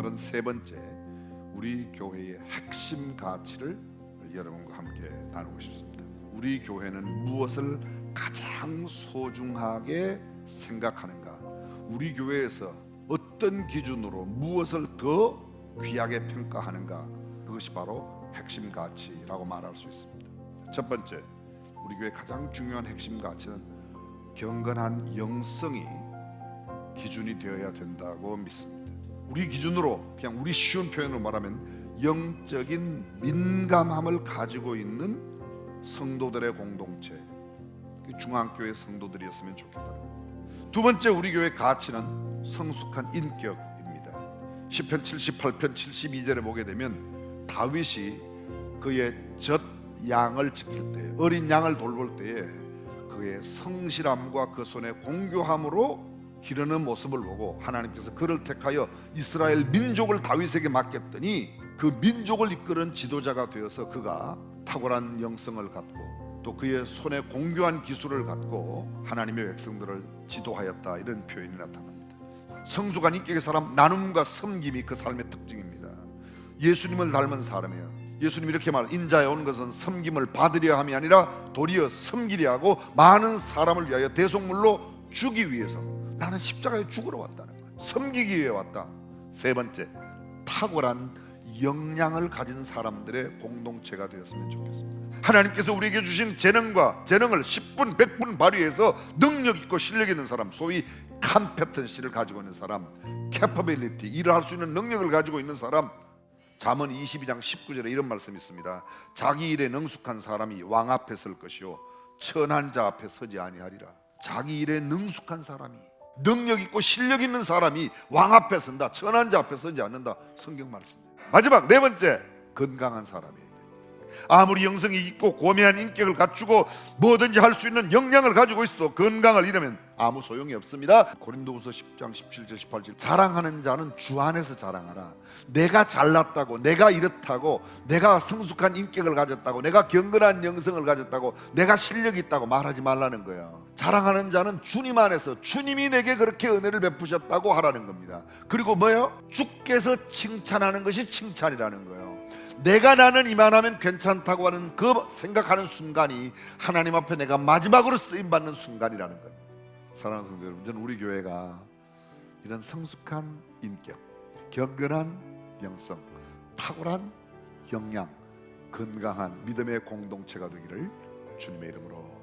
오늘은 세 번째 우리 교회의 핵심 가치를 여러분과 함께 나누고 싶습니다. 우리 교회는 무엇을 가장 소중하게 생각하는가? 우리 교회에서 어떤 기준으로 무엇을 더 귀하게 평가하는가? 그것이 바로 핵심 가치라고 말할 수 있습니다. 첫 번째, 우리 교회 가장 중요한 핵심 가치는 경건한 영성이 기준이 되어야 된다고 믿습니다. 우리 기준으로 그냥 우리 쉬운 표현으로 말하면 영적인 민감함을 가지고 있는 성도들의 공동체, 그 중앙교회 성도들이었으면 겁니다. 두 번째 우리 교회 가치는 성숙한 인격입니다. 시편 78편 72절에 보게 되면 다윗이 그의 젖 양을 지킬 때 어린 양을 돌볼 때에 그의 성실함과 그 손의 공교함으로 기르는 모습을 보고 하나님께서 그를 택하여 이스라엘 민족을 다윗에게 맡겼더니 그 민족을 이끄는 지도자가 되어서 그가 탁월한 영성을 갖고 또 그의 손에 공교한 기술을 갖고 하나님의 백성들을 지도하였다 이런 표현이 나타납니다. 성숙한 인격의 사람 나눔과 섬김이 그 삶의 특징입니다. 예수님을 닮은 사람이에요. 예수님이 이렇게 말 인자에 온 것은 섬김을 받으려 함이 아니라 도리어 섬기려 하고 많은 사람을 위하여 대속물로 주기 위해서 나는 십자가에 죽으러 왔다는 거야. 섬기기 위해 왔다. 세 번째, 탁월한 역량을 가진 사람들의 공동체가 되었으면 좋겠습니다. 하나님께서 우리에게 주신 재능과 재능을 10분, 100분 발휘해서 능력 있고 실력 있는 사람, 소위 컴페턴시를 가지고 있는 사람, 캐퍼빌리티, 일을 할 수 있는 능력을 가지고 있는 사람, 잠언 22장 19절에 이런 말씀이 있습니다. 자기 일에 능숙한 사람이 왕 앞에 설 것이요 천한 자 앞에 서지 아니하리라. 자기 일에 능숙한 사람이 능력 있고 실력 있는 사람이 왕 앞에 선다. 천한 자 앞에 서지 않는다. 성경 말씀. 마지막 네 번째 건강한 사람이에요. 아무리 영성이 있고 고매한 인격을 갖추고 뭐든지 할 수 있는 역량을 가지고 있어도 건강을 잃으면 아무 소용이 없습니다. 고린도후서 10장 17절 18절 자랑하는 자는 주 안에서 자랑하라. 내가 잘났다고, 내가 이렇다고, 내가 성숙한 인격을 가졌다고, 내가 경건한 영성을 가졌다고, 내가 실력이 있다고 말하지 말라는 거예요. 자랑하는 자는 주님 안에서 주님이 내게 그렇게 은혜를 베푸셨다고 하라는 겁니다. 그리고 뭐요? 주께서 칭찬하는 것이 칭찬이라는 거예요. 내가 나는 이만하면 괜찮다고 하는 그 생각하는 순간이 하나님 앞에 내가 마지막으로 쓰임 받는 순간이라는 겁니다. 사랑하는 성도 여러분, 저는 우리 교회가 이런 성숙한 인격, 경건한 영성, 탁월한 역량, 건강한 믿음의 공동체가 되기를 주님의 이름으로